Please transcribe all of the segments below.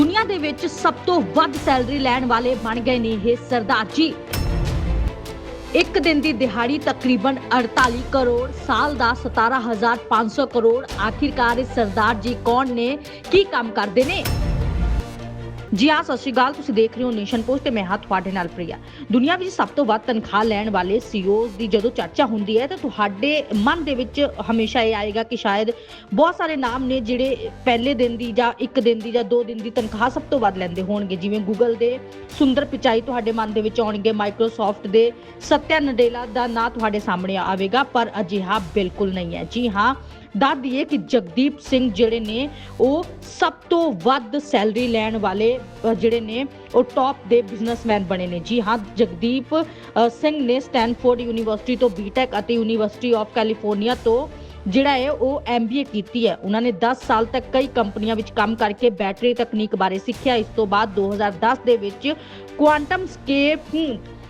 ਦੁਨੀਆ ਦੇ ਵਿੱਚ ਸਭ ਤੋਂ ਵੱਧ ਸੈਲਰੀ ਲੈਣ ਵਾਲੇ ਬਣ ਗਏ ਨੇ ਇਹ ਸਰਦਾਰ ਜੀ। ਇੱਕ ਦਿਨ ਦੀ ਦਿਹਾੜੀ ਤਕਰੀਬਨ 48 ਕਰੋੜ, ਸਾਲ ਦਾ 17500 ਕਰੋੜ। ਆਖਿਰਕਾਰ ਇਹ ਸਰਦਾਰ ਜੀ ਕੌਣ ਨੇ? ਕੀ ਕੰਮ ਕਰਦੇ ਨੇ? ਜੀ ਹਾਂ, ਸਤਿ ਸ਼੍ਰੀ ਅਕਾਲ। ਤੁਸੀਂ ਦੇਖ ਰਹੇ ਹੋ ਨੇਸ਼ਨ ਪੋਸਟ ਤੇ ਮੈਂ ਹਾਂ ਤੁਹਾਡੇ ਨਾਲ ਪ੍ਰਿਆ। ਦੁਨੀਆ ਵਿੱਚ ਸਭ ਤੋਂ ਵੱਧ ਤਨਖਾਹ ਲੈਣ ਵਾਲੇ ਸੀਈਓਜ਼ ਦੀ ਜਦੋਂ ਚਰਚਾ ਹੁੰਦੀ ਹੈ, ਤਾਂ ਤੁਹਾਡੇ ਮਨ ਦੇ ਵਿੱਚ ਹਮੇਸ਼ਾ ਇਹ ਆਏਗਾ ਕਿ ਸ਼ਾਇਦ ਬਹੁਤ ਸਾਰੇ ਨਾਮ ਨੇ ਜਿਹੜੇ ਪਹਿਲੇ ਦਿਨ ਦੀ ਜਾਂ ਇੱਕ ਦਿਨ ਦੀ ਜਾਂ ਦੋ ਦਿਨ ਦੀ ਤਨਖਾਹ ਸਭ ਤੋਂ ਵੱਧ ਲੈਂਦੇ ਹੋਣਗੇ। ਜਿਵੇਂ ਗੂਗਲ ਦੇ ਸੁੰਦਰ ਪਿਚਾਈ ਤੁਹਾਡੇ ਮਨ ਦੇ ਵਿੱਚ ਆਉਣਗੇ ਮਾਈਕਰੋਸਾਫਟ ਦੇ ਸਤਿਆ ਨਡੇਲਾ ਦਾ ਨਾਂ ਤੁਹਾਡੇ ਸਾਹਮਣੇ ਆਵੇਗਾ, ਪਰ ਅਜਿਹਾ ਬਿਲਕੁਲ ਨਹੀਂ ਹੈ। ਜੀ ਹਾਂ ਦੱਸ ਦਈਏ ਕਿ ਜਗਦੀਪ ਸਿੰਘ ਜਿਹੜੇ ਨੇ, ਉਹ ਸਭ ਤੋਂ ਵੱਧ ਸੈਲਰੀ ਲੈਣ ਵਾਲੇ ਜਿਹੜੇ ਨੇ, ਉਹ ਟੌਪ ਦੇ ਬਿਜ਼ਨਸਮੈਨ ਬਣੇ ਨੇ। ਜੀ ਹਾਂ, ਜਗਦੀਪ ਸਿੰਘ ਨੇ ਸਟੈਨਫੋਰਡ ਯੂਨੀਵਰਸਿਟੀ ਤੋਂ ਬੀਟੈਕ ਅਤੇ ਯੂਨੀਵਰਸਿਟੀ ਆਫ ਕੈਲੀਫੋਰਨੀਆ ਤੋਂ ਜਿਹੜਾ ਹੈ ਉਹ ਐਮਬੀਏ ਕੀਤੀ ਹੈ ਉਹਨਾਂ ਨੇ 10 ਸਾਲ ਤੱਕ ਕਈ ਕੰਪਨੀਆਂ ਵਿੱਚ ਕੰਮ ਕਰਕੇ ਬੈਟਰੀ ਤਕਨੀਕ ਬਾਰੇ ਸਿੱਖਿਆ। ਇਸ ਤੋਂ ਬਾਅਦ 2010 ਦੇ ਵਿੱਚ ਕੁਆਂਟਮ ਸਕੇਪ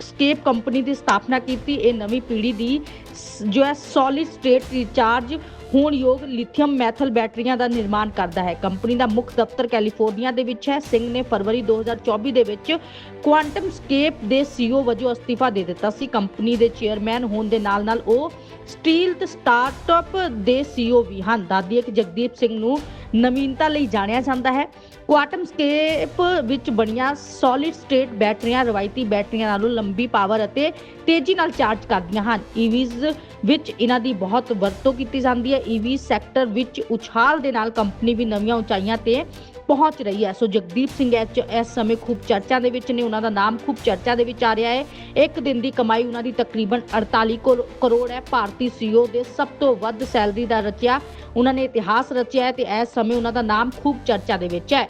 ਸਕੇਪ ਕੰਪਨੀ ਦੀ ਸਥਾਪਨਾ ਕੀਤੀ। ਇਹ ਨਵੀਂ ਪੀੜ੍ਹੀ ਦੀ ਜੋ ਹੈ ਸੋਲਿਡ ਸਟੇਟ ਰੀਚਾਰਜ ਹੋਣ ਯੋਗ ਲਿਥੀਅਮ ਮੈਥਲ ਬੈਟਰੀਆਂ ਦਾ ਨਿਰਮਾਣ ਕਰਦਾ ਹੈ। ਕੰਪਨੀ ਦਾ ਮੁੱਖ ਦਫ਼ਤਰ ਕੈਲੀਫੋਰਨੀਆ ਦੇ ਵਿੱਚ ਹੈ। ਸਿੰਘ ਨੇ ਫਰਵਰੀ 2024 ਦੇ ਵਿੱਚ ਕੁਆਂਟਮ ਸਕੇਪ ਦੇ ਸੀਈਓ ਵਜੋਂ ਅਸਤੀਫਾ ਦੇ ਦਿੱਤਾ ਸੀ। ਕੰਪਨੀ ਦੇ ਚੇਅਰਮੈਨ ਹੋਣ ਦੇ ਨਾਲ-ਨਾਲ ਉਹ ਸਟੀਲ ਤੇ ਸਟਾਰਟਅਪ ਦੇ ਸੀਈਓ ਵੀ ਹਨ। ਦਾਦੀ ਕਿ ਜਗਦੀਪ ਸਿੰਘ ਨੂੰ ਨਵੀਨਤਾ ਲਈ ਜਾਣਿਆ ਜਾਂਦਾ ਹੈ। ਕੁਆਟਮ ਸਕੇਪ ਵਿੱਚ ਬਣੀਆਂ ਸੋਲਿਡ ਸਟੇਟ ਬੈਟਰੀਆਂ, ਰਵਾਇਤੀ ਬੈਟਰੀਆਂ ਨਾਲੋਂ ਲੰਬੀ ਪਾਵਰ ਅਤੇ ਤੇਜ਼ੀ ਨਾਲ ਚਾਰਜ ਕਰਦੀਆਂ ਹਨ। e ਈਵੀਜ਼ ਵਿੱਚ ਇਹਨਾਂ ਦੀ ਬਹੁਤ ਵਰਤੋਂ ਕੀਤੀ ਜਾਂਦੀ ਹੈ। e ਈਵੀ ਸੈਕਟਰ ਵਿੱਚ ਉਛਾਲ ਦੇ ਨਾਲ ਕੰਪਨੀ ਵੀ ਨਵੀਆਂ ਉਚਾਈਆਂ ਤੇ ਪਹੁੰਚ ਰਹੀ ਹੈ। ਸੋ ਜਗਦੀਪ ਸਿੰਘ ਐਚ ਇਸ ਸਮੇਂ ਖੂਬ ਚਰਚਾ ਦੇ ਵਿੱਚ ਨੇ, ਉਹਨਾਂ ਦਾ ਨਾਮ ਖੂਬ ਚਰਚਾ ਦੇ ਵਿੱਚ ਆ ਰਿਹਾ ਹੈ। ਇੱਕ ਦਿਨ ਦੀ ਕਮਾਈ ਉਹਨਾਂ ਦੀ ਤਕਰੀਬਨ 48 ਕਰੋ- ਕਰੋੜ ਹੈ। ਭਾਰਤੀ ਸੀਈਓ ਦੇ ਸਭ ਤੋਂ ਵੱਧ ਸੈਲਰੀ ਦਾ ਰਚਿਆ, ਉਹਨਾਂ ਨੇ ਇਤਿਹਾਸ ਰਚਿਆ ਹੈ ਤੇ ਇਸ ਸਮੇਂ ਉਹਨਾਂ ਦਾ ਨਾਮ ਖੂਬ ਚਰਚਾ ਦੇ ਵਿੱਚ ਹੈ।